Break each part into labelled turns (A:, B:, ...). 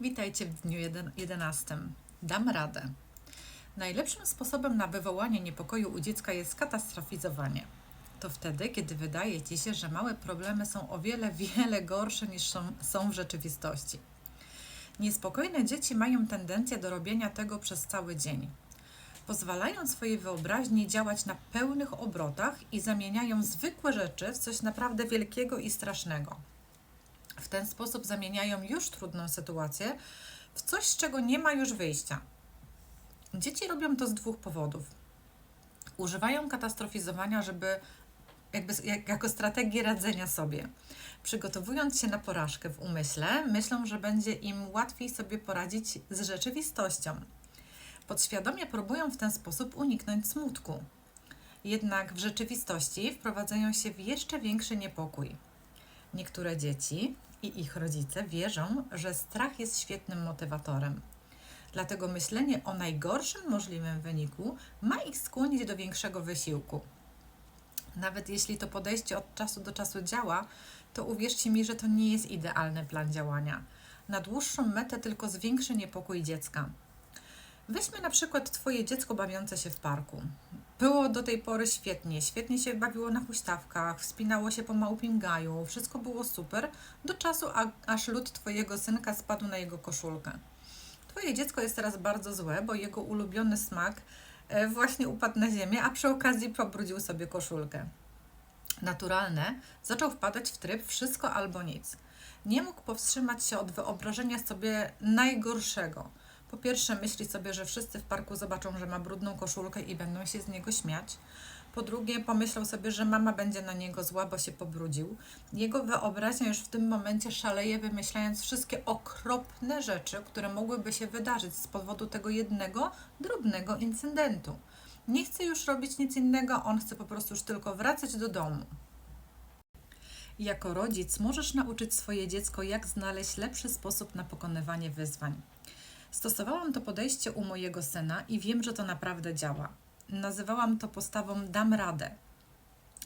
A: Witajcie w dniu jeden- 11. Dam radę. Najlepszym sposobem na wywołanie niepokoju u dziecka jest katastrofizowanie. To wtedy, kiedy wydaje ci się, że małe problemy są o wiele, wiele gorsze niż są w rzeczywistości. Niespokojne dzieci mają tendencję do robienia tego przez cały dzień. Pozwalają swojej wyobraźni działać na pełnych obrotach i zamieniają zwykłe rzeczy w coś naprawdę wielkiego i strasznego. W ten sposób zamieniają już trudną sytuację w coś, z czego nie ma już wyjścia. Dzieci robią to z dwóch powodów. Używają katastrofizowania, żeby jakby jak, jako strategię radzenia sobie. Przygotowując się na porażkę w umyśle, myślą, że będzie im łatwiej sobie poradzić z rzeczywistością. Podświadomie próbują w ten sposób uniknąć smutku. Jednak w rzeczywistości wprowadzają się w jeszcze większy niepokój. Niektóre dzieci i ich rodzice wierzą, że strach jest świetnym motywatorem. Dlatego myślenie o najgorszym możliwym wyniku ma ich skłonić do większego wysiłku. Nawet jeśli to podejście od czasu do czasu działa, to uwierzcie mi, że to nie jest idealny plan działania. Na dłuższą metę tylko zwiększy niepokój dziecka. Weźmy na przykład Twoje dziecko bawiące się w parku. Było do tej pory świetnie, świetnie się bawiło na huśtawkach, wspinało się po małpim gaju, wszystko było super, do czasu aż lód Twojego synka spadł na jego koszulkę. Twoje dziecko jest teraz bardzo złe, bo jego ulubiony smak e, właśnie upadł na ziemię, a przy okazji pobrudził sobie koszulkę. Naturalne zaczął wpadać w tryb wszystko albo nic. Nie mógł powstrzymać się od wyobrażenia sobie najgorszego. Po pierwsze, myśli sobie, że wszyscy w parku zobaczą, że ma brudną koszulkę i będą się z niego śmiać. Po drugie, pomyślał sobie, że mama będzie na niego zła, bo się pobrudził. Jego wyobraźnia już w tym momencie szaleje, wymyślając wszystkie okropne rzeczy, które mogłyby się wydarzyć z powodu tego jednego drobnego incydentu. Nie chce już robić nic innego, on chce po prostu już tylko wracać do domu. Jako rodzic możesz nauczyć swoje dziecko, jak znaleźć lepszy sposób na pokonywanie wyzwań. Stosowałam to podejście u mojego syna i wiem, że to naprawdę działa. Nazywałam to postawą dam radę.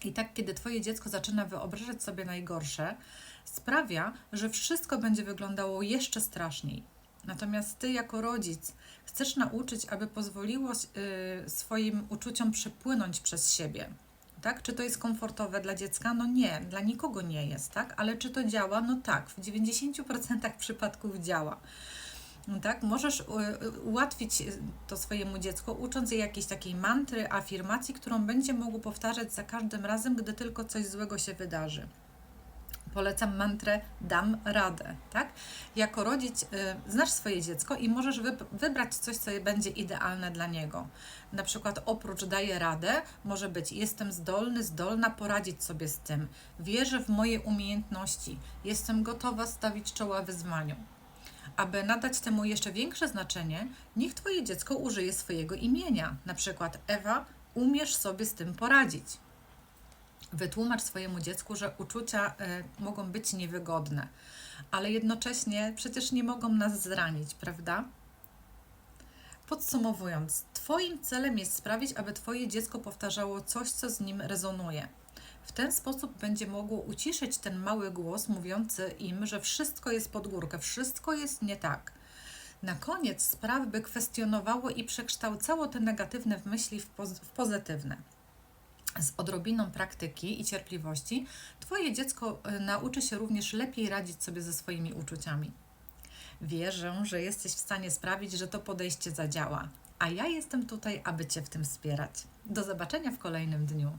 A: I tak, kiedy Twoje dziecko zaczyna wyobrażać sobie najgorsze, sprawia, że wszystko będzie wyglądało jeszcze straszniej. Natomiast Ty, jako rodzic, chcesz nauczyć, aby pozwoliło y, swoim uczuciom przepłynąć przez siebie. Tak? Czy to jest komfortowe dla dziecka? No nie, dla nikogo nie jest, tak? Ale czy to działa? No tak, w 90% przypadków działa. Tak, możesz y, y, ułatwić y, to swojemu dziecku, ucząc je jakiejś takiej mantry, afirmacji, którą będzie mógł powtarzać za każdym razem, gdy tylko coś złego się wydarzy. Polecam mantrę dam radę, tak? Jako rodzic y, znasz swoje dziecko i możesz wyb- wybrać coś, co będzie idealne dla niego. Na przykład oprócz daję radę, może być jestem zdolny, zdolna poradzić sobie z tym, wierzę w moje umiejętności, jestem gotowa stawić czoła wyzwaniu. Aby nadać temu jeszcze większe znaczenie, niech Twoje dziecko użyje swojego imienia. Na przykład Ewa, umiesz sobie z tym poradzić. Wytłumacz swojemu dziecku, że uczucia y, mogą być niewygodne, ale jednocześnie przecież nie mogą nas zranić, prawda? Podsumowując, Twoim celem jest sprawić, aby Twoje dziecko powtarzało coś, co z nim rezonuje. W ten sposób będzie mogło uciszyć ten mały głos mówiący im, że wszystko jest pod górkę, wszystko jest nie tak. Na koniec spraw by kwestionowało i przekształcało te negatywne myśli w, poz- w pozytywne. Z odrobiną praktyki i cierpliwości Twoje dziecko y, nauczy się również lepiej radzić sobie ze swoimi uczuciami. Wierzę, że jesteś w stanie sprawić, że to podejście zadziała, a ja jestem tutaj, aby Cię w tym wspierać. Do zobaczenia w kolejnym dniu.